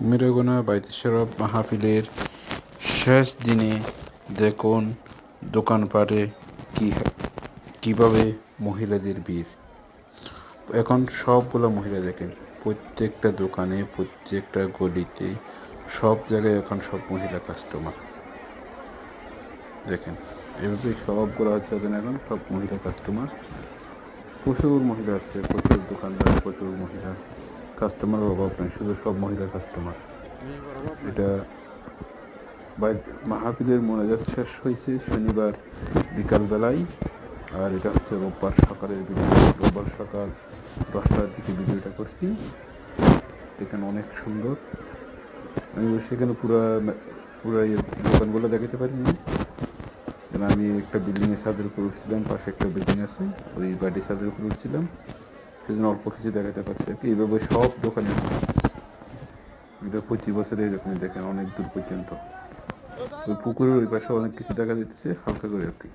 কুমিরগোনা বাইতেশ্বরব মাহফিলের শেষ দিনে দেখুন দোকানপাটে কি কীভাবে মহিলাদের ভিড়। এখন সবগুলো মহিলা দেখেন, প্রত্যেকটা দোকানে, প্রত্যেকটা গলিতে, সব জায়গায় এখন সব মহিলা কাস্টমার দেখেন, এভাবে সবগুলো হচ্ছে এখন সব মহিলা কাস্টমার প্রচুর মহিলা আসছে, প্রচুর দোকানদার, প্রচুর মহিলা। কাস্টমার অভাব নেই শুধু সব মহিলা কাস্টমার এটা মাহফিলের মোনাজাত শেষ হয়েছে শনিবার বিকালবেলায় আর এটা হচ্ছে রোববার সকালের ভিডিও রোববার সকাল দশটার দিকে ভিডিওটা করছি। দেখেন অনেক সুন্দর। আমি সেখানে পুরা পুরো দোকানগুলো দেখাতে পারিনি। আমি একটা বিল্ডিং এর ছাদের উপর উঠছিলাম, পাশে একটা বিল্ডিং আছে, ওই বাড়ির ছাদের উপর উঠছিলাম। সেজন্য অল্প কিছু দেখাতে পারছি। কি এইভাবে সব দোকানে। এটা পঁচিশ বছরে এরকম দেখেন, অনেক দূর পর্যন্ত। ওই পুকুরের ওই পাশে অনেক কিছু দেখা যাচ্ছে হালকা করে আর কি।